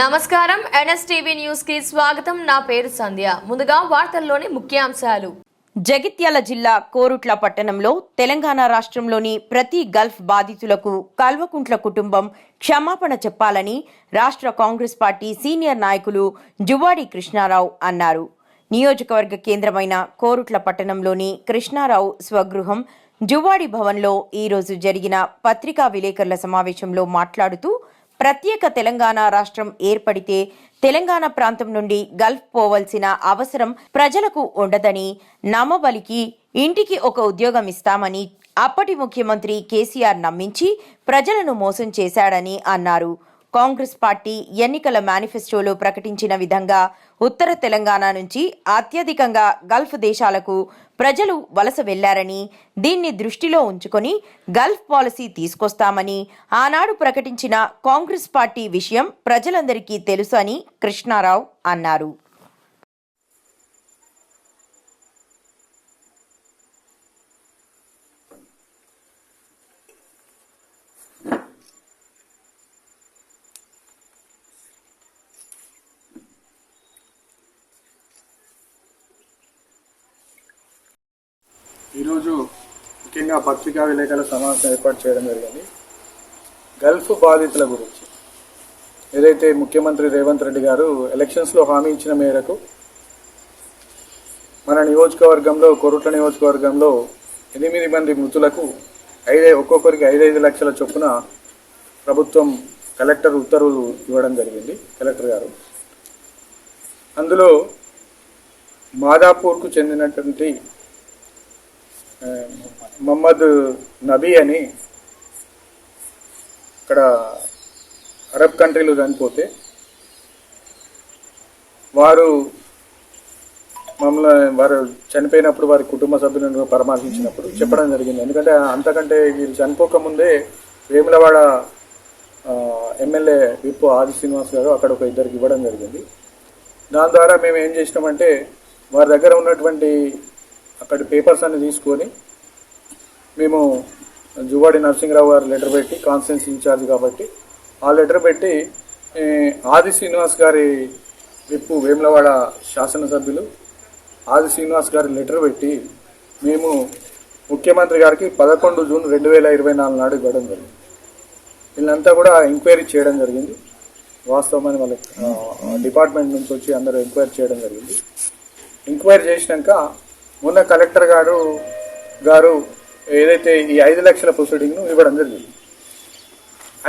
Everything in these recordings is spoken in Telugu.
నమస్కారం. ఎన్ఎస్టీవీ న్యూస్కి స్వాగతం. నా పేరు సంధ్య. ముందుగా వార్తల్లోని ముఖ్యాంశాలు. జగిత్యాల జిల్లా కోరుట్ల పట్టణంలో తెలంగాణ రాష్ట్రంలోని ప్రతి గల్ఫ్ బాధితులకు కల్వకుంట్ల కుటుంబం క్షమాపణ చెప్పాలని రాష్ట్ర కాంగ్రెస్ పార్టీ సీనియర్ నాయకులు జువ్వాడి కృష్ణారావు అన్నారు. నియోజకవర్గ కేంద్రమైన కోరుట్ల పట్టణంలోని కృష్ణారావు స్వగృహం జువ్వాడి భవన్లో ఈరోజు జరిగిన పత్రికా విలేకరుల సమావేశంలో మాట్లాడుతూ ప్రత్యేక తెలంగాణ రాష్ట్రం ఏర్పడితే తెలంగాణ ప్రాంతం నుండి గల్ఫ్ పోవలసిన అవసరం ప్రజలకు ఉండదని నామబలికి ఇంటికి ఒక ఉద్యోగం ఇస్తామని అప్పటి ముఖ్యమంత్రి కేసీఆర్ నమ్మించి ప్రజలను మోసం చేశాడని అన్నారు. కాంగ్రెస్ పార్టీ ఎన్నికల మేనిఫెస్టోలో ప్రకటించిన విధంగా ఉత్తర తెలంగాణ నుంచి అత్యధికంగా గల్ఫ్ దేశాలకు ప్రజలు వలస వెళ్ళారని దీన్ని దృష్టిలో ఉంచుకొని గల్ఫ్ పాలసీ తీసుకొస్తామని ఆనాడు ప్రకటించిన కాంగ్రెస్ పార్టీ విషయం ప్రజలందరికీ తెలుసు అని కృష్ణారావు అన్నారు. ఈరోజు ముఖ్యంగా పత్రికా విలేకరుల సమావేశం ఏర్పాటు చేయడం జరిగింది. గల్ఫ్ బాధితుల గురించి. ఏదైతే ముఖ్యమంత్రి రేవంత్ రెడ్డి గారు ఎలక్షన్స్లో హామీ ఇచ్చిన మేరకు మన నియోజకవర్గంలో కొరుట్ల నియోజకవర్గంలో ఎనిమిది మంది మృతులకు ఐదే ఒక్కొక్కరికి ఐదైదు లక్షల చొప్పున ప్రభుత్వం కలెక్టర్ ఉత్తర్వులు ఇవ్వడం జరిగింది కలెక్టర్ గారు. అందులో మాదాపూర్కు చెందినటువంటి మహమ్మద్ నబీ అని ఇక్కడ అరబ్ కంట్రీలో చనిపోతే వారు మమ్మల్ని వారు చనిపోయినప్పుడు వారి కుటుంబ సభ్యులను పరామర్శించినప్పుడు చెప్పడం జరిగింది. ఎందుకంటే అంతకంటే వీళ్ళు చనిపోకముందే వేములవాడ ఎమ్మెల్యే విప్పు ఆది శ్రీనివాస్ గారు అక్కడ ఒక ఇద్దరికి ఇవ్వడం జరిగింది. దాని ద్వారా మేము ఏం చేసినామంటే వారి దగ్గర ఉన్నటువంటి అక్కడి పేపర్స్ అన్ని తీసుకొని మేము జువాడి నరసింహరావు గారు లెటర్ పెట్టి కాన్ఫరెన్స్ ఇన్ఛార్జ్ కాబట్టి ఆ లెటర్ పెట్టి ఆది శ్రీనివాస్ గారి విప్పు వేములవాడ శాసనసభ్యులు ఆది శ్రీనివాస్ గారి లెటర్ పెట్టి మేము ముఖ్యమంత్రి గారికి పదకొండు జూన్ రెండు వేల ఇరవై నాలుగు నాడు ఇవ్వడం జరిగింది. వీళ్ళంతా కూడా ఎంక్వైరీ చేయడం జరిగింది. వాస్తవమైన వాళ్ళ డిపార్ట్మెంట్ నుంచి వచ్చి అందరూ ఎంక్వైరీ చేయడం జరిగింది. ఎంక్వైరీ చేసినాక మొన్న కలెక్టర్ గారు గారు ఏదైతే ఈ ఐదు లక్షల ప్రొసీడింగ్ను ఇవ్వడం జరిగింది.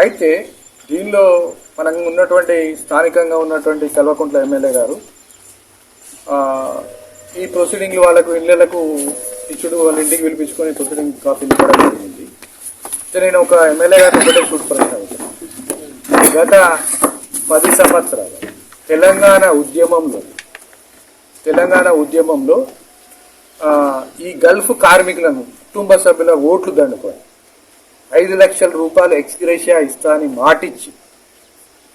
అయితే దీనిలో మనం ఉన్నటువంటి స్థానికంగా ఉన్నటువంటి కల్వకుంట్ల ఎమ్మెల్యే గారు ఈ ప్రొసీడింగ్లు వాళ్ళకు ఇళ్ళకు ఇచ్చుడు వాళ్ళ ఇంటికి పిలిపించుకొని ప్రొసీడింగ్ కాపీలు ఇవ్వడం జరిగింది. అయితే నేను ఒక ఎమ్మెల్యే గారిని ఒకటే షూట్ గత పది సంవత్సరాలు తెలంగాణ ఉద్యమంలో తెలంగాణ ఉద్యమంలో ఈ గల్ఫ్ కార్మికులను కుటుంబ సభ్యుల ఓట్లు దండుకొని ఐదు లక్షల రూపాయలు ఎక్స్గ్రేషియా ఇస్తా అని మాటిచ్చి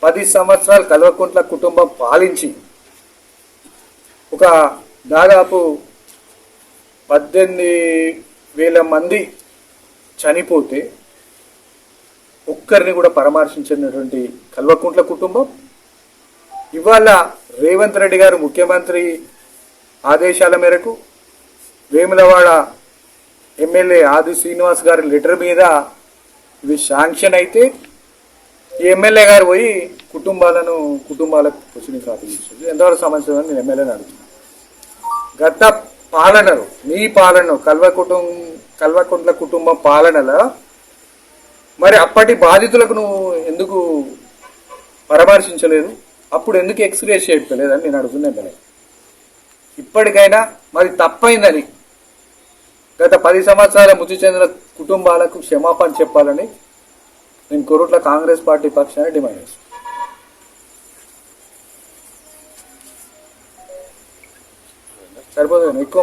పది సంవత్సరాలు కల్వకుంట్ల కుటుంబం పాలించి ఒక దాదాపు పద్దెనిమిది వేల మంది చనిపోతే ఒక్కరిని కూడా పరామర్శించినటువంటి కల్వకుంట్ల కుటుంబం ఇవాళ రేవంత్ రెడ్డి గారు ముఖ్యమంత్రి ఆదేశాల మేరకు వేములవాడ ఎమ్మెల్యే ఆది శ్రీనివాస్ గారి లెటర్ మీద ఇవి శాంక్షన్ అయితే ఈ ఎమ్మెల్యే గారు పోయి కుటుంబాలను కుటుంబాలకు కూర్చుని కాపీ ఎంతవరకు సమస్య నేను ఎమ్మెల్యేని అడుగుతున్నాను గత పాలనలు మీ పాలన కల్వ కుటుంబం కల్వకుంట్ల కుటుంబం పాలనలో మరి అప్పటి బాధితులకు నువ్వు ఎందుకు పరామర్శించలేదు? అప్పుడు ఎందుకు ఎక్స్గ్రేస్ చేయట్లేదని నేను అడుగుతున్నా ఎమ్మెల్యే. ఇప్పటికైనా మరి తప్పైందని గత పది సంవత్సరాల మృతి చెందిన కుటుంబాలకు క్షమాపణ చెప్పాలని నేను కొరుట్ల కాంగ్రెస్ పార్టీ పక్షాన్ని డిమాండ్ చేస్తాను సరిపోతుంది? ఎక్కువ